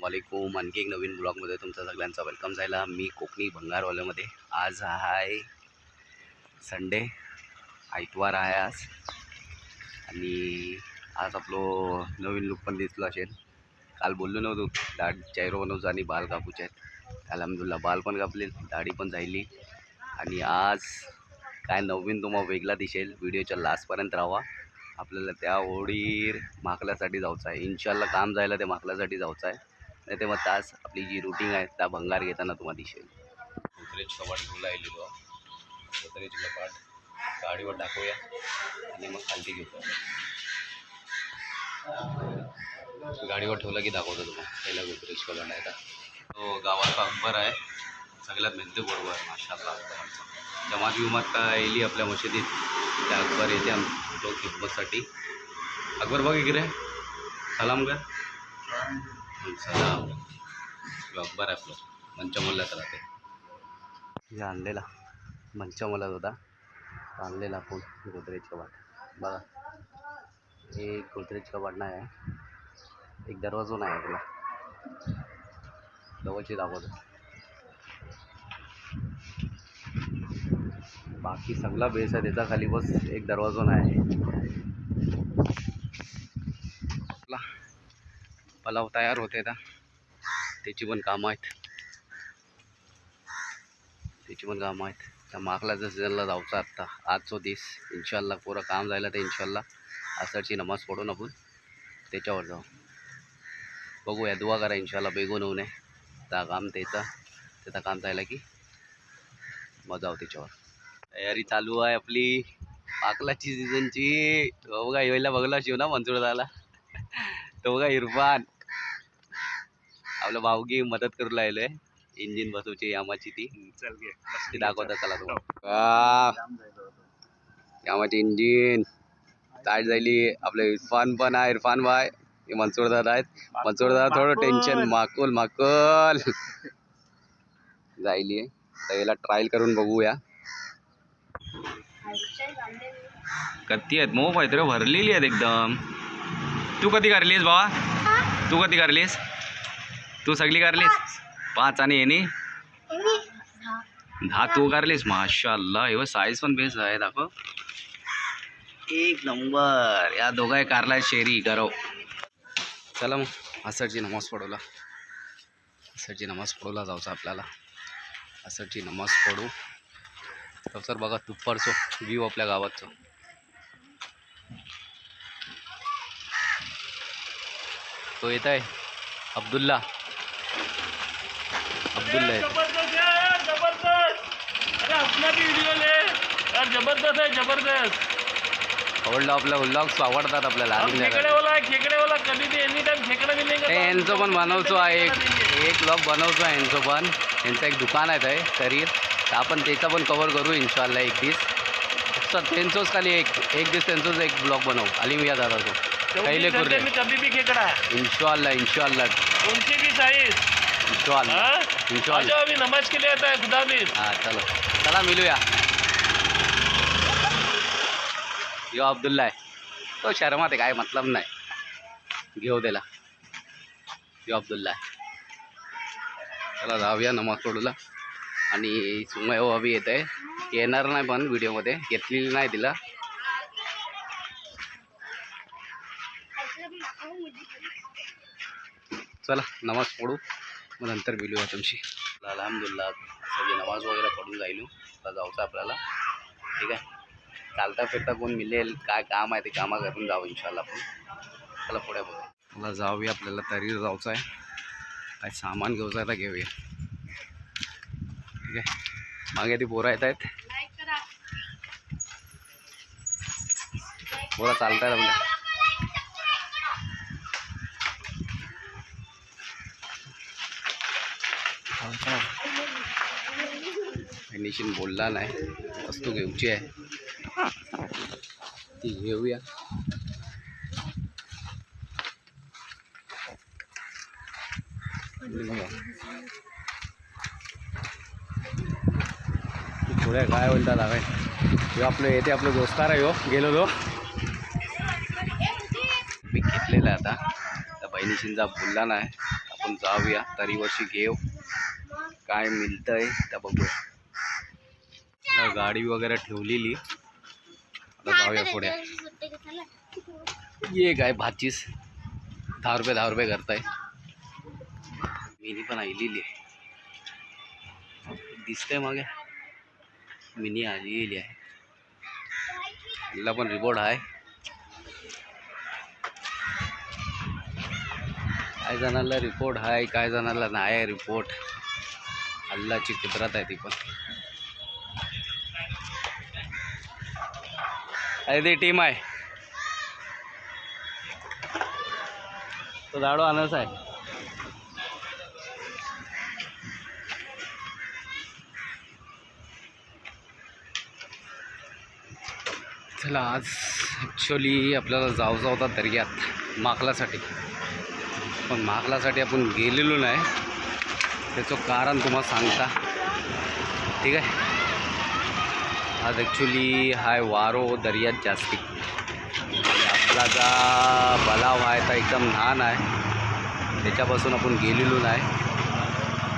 वालेकुम आणखी एक नवीन ब्लॉगमध्ये तुमचं सगळ्यांचा वेलकम झाला मी कोकणी भंगारवाल्यामध्ये. आज आहे संडे आयतवार आहे आज. आणि आज आपलं नवीन लुक पण दिसलो असेल. काल बोललो नव्हतो दाढ चेहरो बनवतो आणि बाल कापूचे आहेत. अलहमदुल्ला बाल पण कापले दाढी पण झाली. आणि आज काय नवीन तुम्हाला वेगळा दिसेल व्हिडिओच्या लास्टपर्यंत राहा आपल्याला त्या ओढीर माकल्यासाठी जायचं आहे. इन्शाल्ला काम जायला ते माकल्यासाठी जायचं आहे. नाही ते मग तास आपली जी रुटीन आहे त्या भंगार घेताना तुम्हाला दिसेल. गोदरेज कपाट घेऊन राहिलेलो गोदरेज कपाट गाडीवर टाकूया आणि मग खालती घेतो गाडीवर ठेवलं की दाखवतो तुम्हाला. पहिला गोदरेज कपाट आहे का? तो गावाचा अकबर आहे. सगळ्यात मेहनती बरोबर आहे माशाला अकबरांचा जमात विमात का येली आपल्या मशिदीत? त्या अकबर येते आम खिदमतसाठी. अकबर बघ इकडे. सलाम कर. सलाम जो अकबर आहे आपलं. मंचमोल्यात राहते. हे आणलेला. मंचमोल्यात होता. आणलेला आपण गोदरेज कबाट बघा. हे गोदरेज कबाट नाही आहे. एक दरवाजा नाही आहे तुला जवळची दाखवतो. बाकी सगळा बेस आहे त्याचा खाली बस एक दरवाजा नाही आहे. पलाव तयार होते आता त्याची पण कामं आहेत. त्याची पण कामं आहेत. त्या माकलाच्या सीझनला जाऊचा आत्ता आजचो दिस इन्शाल्ला पुरं काम जायला तर इन्शाल्ला असरची नमाज पडून आपण त्याच्यावर जाऊ. बघूया दुवा करा इन्शाल्ला बेगून होऊ नये त्या काम त्याचा त्याचा काम जायला की मजा आहो त्याच्यावर. तयारी चालू आहे आपली. माकलाची सीझनची बघा येईला बघला शिव ना मंजूर झाला तो बघा इरफान. आपलं भावगी मदत करू लागलोय इंजिन बसवची यामाची ती. ती दाखवता चला. तुम्हाला. यामाची इंजिन. ताट झाली. आपलं इरफान पण आहे इरफान भाई. हे मनसूर दादा आहेत. मनसूर दादा थोडं टेन्शन माकुल माकुल. जायली आहे. तर याला ट्रायल करून बघूया. कत्ती आहेत? मोफ आहेत रे. भरलेली आहेत एकदम. तू कधी करलीस बाबा? तू कधी करलीस तू सगळी करलीस पाच. आणि येणी दहा. तू करलीस माशाल्लाह एवढं साईज पण बेस्ट आहे दाखव. एक नंबर. या दोघा कारला शेरी करो चला मग असरची नमाज पडवला असरची नमाज पडवला जायचं आपल्याला. असरची नमाज पडू सर बघा दुपारचो व्ह्यू आपल्या गावाचो तो येत आहे. अब्दुल्ला. अब्दुल्ला येत जबरदस्त है यार जबरदस्त. अरे अपना भी वीडियो ले. यार जबरदस्त है जबरदस्त. आवडलं आपल्या व्लॉग्स आवडतात आपल्याला. हम आणि खेकड़े वाला खेकड़े वाला कभी भी एनी टाइम खेकड़ा मिलेंगे हे यांचं पण बनवतो आहे. एक एक ब्लॉग बनवतो आहे यांचं पण. यांचं एक दुकान आहे ते तर. आपण त्याचा पण कवर करू इन्शाल्ला एक दिस सर त्यांचंच खाली एक एक दिवस त्यांचंच एक ब्लॉग बनवू. अलिमिया दादाचं. पहिले चौबीस घंटे करू में कभी भी खेकड़ा. इन्शाल्ला इन्शाल्ला इन्शाल्ला हाँ? आ जाओ अभी नमाज के लिए आता है खुदा भी हां चलो. चला मिळूया यो अब्दुल्ला आहे तो शर्मात आहे काय मतलब नाही. घेऊ त्याला. यो अब्दुल्ला आहे चला जाऊया नमाज पडूला आणि सुमय हवी येत आहे. येणार नाही पण व्हिडिओमध्ये. घेतलेली नाही तिला. चला नमाज पडू मग नंतर मिळूया तुमची. अलहमदुल्ला सगळी नमाज वगैरे पडून जाईल आता जाऊचं आपल्याला. ठीक आहे? चालता फिरता कोण मिळेल काय काम आहे ते कामा करून जाऊ इन्शाल्ला आपण. चला पुढे बघू. मला जाऊया आपल्याला तरी जायचं आहे. काय सामान घेऊचं आहे तर घेऊया. ठीक आहे? मागे ती पोरं येत आहेत. पोरं चालतात आपल्या. फिनिशिंग बोलला नाही. वस्तू घेऊची आहे. ती घेऊया. पुढे काय बोलतात काय हे आपलं येते आपलं दोस्तार आहे हो गेलो तो मी घेतलेला आहे आता. त्या बहिणीशींचा बोलला नाही. आपण जाऊया. तरी वर्षी घेऊ. काय मिळतंय त्या बघूया. आता गाडी वगैरे ठेवलेली. आता जाऊया पुढे. ये काय भाचीस. दहा रुपये दहा रुपये करताय. मिनी पण आलेली आहे. दिसतंय मागे. मिनी आलेली आहे. हिला पण रिपोर्ट आहे. काय जणांना रिपोर्ट आहे काय जणांना नाही आहे रिपोर्ट अल्लाची कुदरत आहे ती पण. अरे ती टीम आहे. तो दाडो आणच आहे. चला आज ॲक्च्युली आपल्याला जाऊ जाऊ होता दर्ग्यात माकलासाठी पण माकलासाठी आपण गेलेलो नाही. त्याचं कारण तुम्हाला सांगता. ठीक आहे? आज ॲक्च्युली हाय वारो दर्यात जास्ती. आणि आपला जा बलाव आहे तर एकदम लहान आहे. त्याच्यापासून आपण गेलेलो नाही.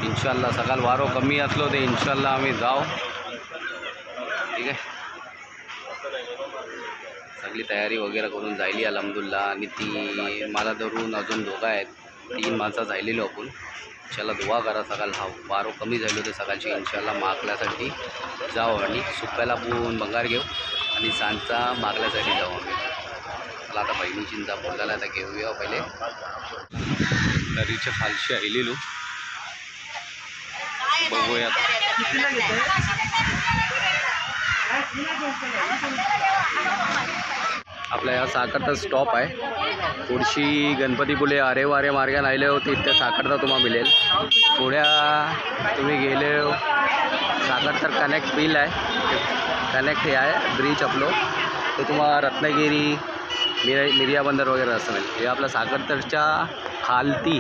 इन्शाल्ला सकाळ वारो कमी असलो ते इन्शाल्ला आम्ही जाऊ. ठीक आहे? सगळी तयारी वगैरे करून जायली अलहमदुल्ला. आणि ती मला धरून अजून दोघं आहेत. तीन माणसं जायलेलो आपण. इन्शाला दुवा करा सकाळ हा वारो कमी झालो ते सकाळची. इन्शाला मागल्यासाठी जाऊ आणि सुप्याला आपण बंगार घेऊ आणि सांजचा मागल्यासाठी जाऊ आम्ही. मला आता बहिणीचींचा बोलायला आता घेऊया पहिले. तरीच्या खालशी आलेलो बघूया आपल्या या साखरचा स्टॉप आहे. पुढची गणपतीपुले आरे वारे मार्गाने आले होते. इथे साखरचा तुम्हाला मिळेल. पुढ्या तुम्ही गेले हो, साखर तर कनेक्ट बिल आहे. कनेक्ट हे आहे. ब्रिज आपलो. ते तुम्हाला रत्नागिरी मिरा मिरिया बंदर वगैरे असं मिळेल. हे आपलं साखरतरच्या खालती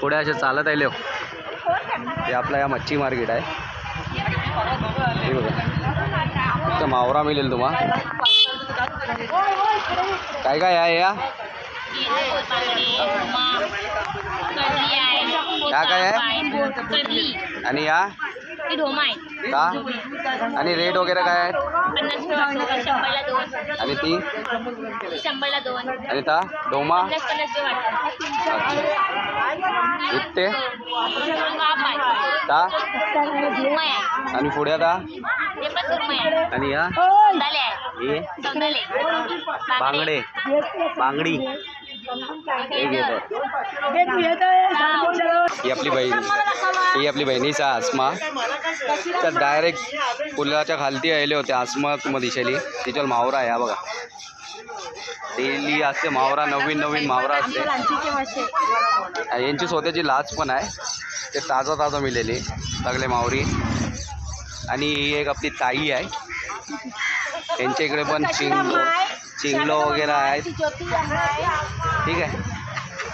पुढे असे चालत आले हो. हे आपलं या मच्छी मार्केट आहे. हे बघा. इथं मावरा मिळेल तुम्हाला. काय काय आहे या? क्या काय आहे? आणि या? का? आणि रेट वगैरे काय आहे? पन्नास रुपये शंभरला दोन आणि ती? आणि ता? डोमा? आहे ता? आणि पुढे ता ते पण सुरमई आहे आणि या? हे? बांगडे. बांगडी. हे घेतो ही आपली बहीण ही आपली बहिणीचा आसमा. तर डायरेक्ट पुलाच्या खालती आले होते आसमा तुम्हाला दिशेली तिच्यावर मावरा आहे हा बघा. डेली असते मावरा नवीन नवीन मावरा असते. आणि यांची स्वतःची लाच पण आहे. ते ताजा ताजा मिळेली सगळे मावरी. आणि ही एक आपली ताई आहे. यांच्या इकडे पण चिंग चिंगलो वगैरे आहेत. ठीक आहे.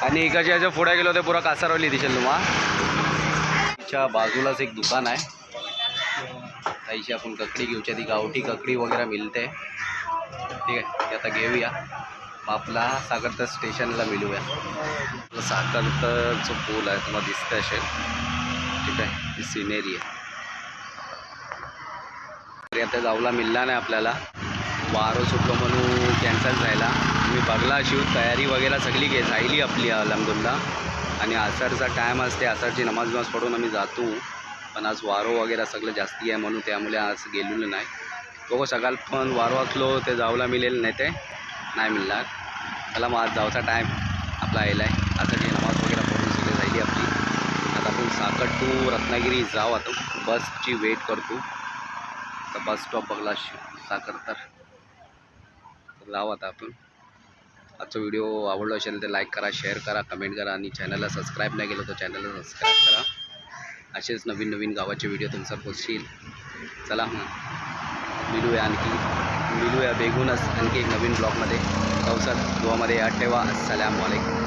आणि इकडच्या याच्यापुढे गेलो ते पुरा कासारवली दिसेल तुम्हा. तिच्या बाजूलाच एक दुकान आहे. ताईशी आपण ककडी घेऊच्या ती गावठी ककडी वगैरे मिळते. ठीक आहे ती आता घेऊया. आपला सागरतर स्टेशनला मिळूया. आपलं पूल आहे तुम्हाला दिसतं असेल. ठीक आहे ती सिनेरी आहे. आता जाऊला मिळला नाही आपल्याला. वारो सुटलो म्हणून कॅन्सल झाला मी बघला शिव तयारी वगैरे सगळी घे राहिली आपली अलमदुल्ला. आणि असरचा टाईम असते असरची नमाज नमाज पडून आम्ही जातो. पण आज वारो वगैरे सगळं जास्ती आहे म्हणून त्यामुळे आज गेलेलो नाही. बघू सकाळ पण वारो असलो ते जाऊला मिळेल नाही ते नाही मिळणार. त्याला मग आज जाऊचा टाईम आपला आलेला आहे असरची नमाज वगैरे पडून सगळी राहिली आपली. आता आपण साखर टू रत्नागिरी जाऊ आता. बसची वेट करतो. तर बस स्टॉप बघला साखर तर. लाव आता आपण. आजचा व्हिडिओ आवडला असेल तर लाईक करा शेअर करा कमेंट करा आणि चॅनलला सबस्क्राईब नाही केलं तर चॅनलला सबस्क्राईब करा. असेच नवीन नवीन गावाचे व्हिडिओ तुमचा पोचतील. चला मग मिळूया आणखी मिळूया बेगूनच आणखी एक नवीन ब्लॉगमध्ये पावसात गोवामध्ये या ठेवा अस्सलाम वालेकुम.